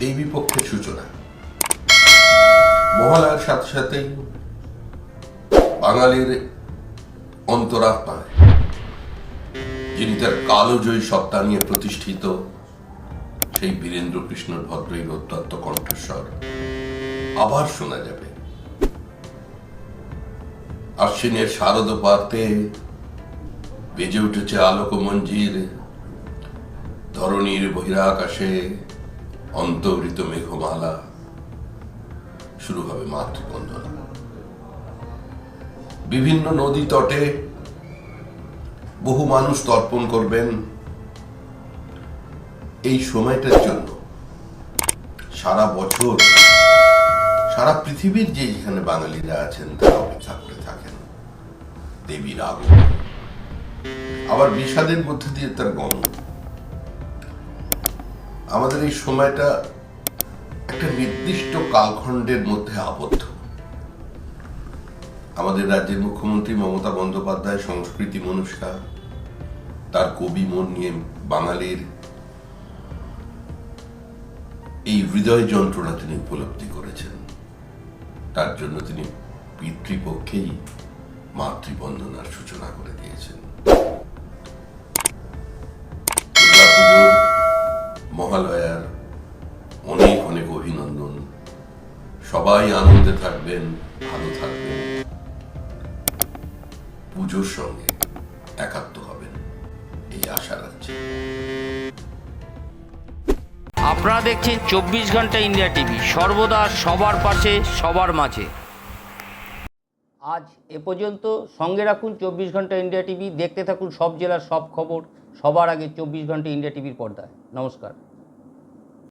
দেবী পক্ষের সূচনা। মহালয়ার সাথে সাথেই বাঙালির অন্তরাত্মায়, যিনি তার কালোজয়ী সত্তা নিয়ে প্রতিষ্ঠিত, সেই বীরেন্দ্র কৃষ্ণর ভদ্রই অত্যন্ত কণ্ঠস্বর আবার শোনা যাবে। আশ্বিনের শারদ পার্তে বেজে উঠেছে আলোক মঞ্জির ধরণীর বহিরাকাশে অন্তর্হিত মেঘমালা শুরু হবে মাতৃবন্ধনা বিভিন্ন নদী তটে বহু মানুষ তর্পণ করবেন এই সময়টার জন্য। সারা বছর, সারা পৃথিবীর যে যেখানে বাঙালিরা আছেন, তারা অপেক্ষা করে থাকেন। দেবীর আগমন। আবার বিষাদের মধ্যে দিয়ে তার গমন। আমাদের এই সময়টা একটা নির্দিষ্ট কালখণ্ডের মধ্যে আবদ্ধ। আমাদের রাজ্যের মুখ্যমন্ত্রী মমতা বন্দ্যোপাধ্যায় সংস্কৃতি মনুষ্যা, তার কবি মন নিয়ে বাঙালির এই হৃদয় যন্ত্রণা তিনি উপলব্ধি করেছেন। তার জন্য তিনি পিতৃপক্ষেই মাতৃবন্দনার সূচনা করে দিয়েছেন। মহালয়ার অনেক অনেক অভিনন্দন। সবাই আনন্দে থাকবেন ভালো থাকবেন। পুজোর সঙ্গে একাত্ম হবেন এই আশা রাখছি। আপনারা দেখছেন চব্বিশ ঘণ্টা ইন্ডিয়া টিভি। সর্বদা সবার পাশে সবার মাঝে। আজ এ পর্যন্ত সঙ্গে রাখুন চব্বিশ ঘণ্টা ইন্ডিয়া টিভি। দেখতে থাকুন সব জেলার সব খবর। সবার আগে চব্বিশ ঘণ্টা ইন্ডিয়া টিভির পর্দায়। নমস্কার।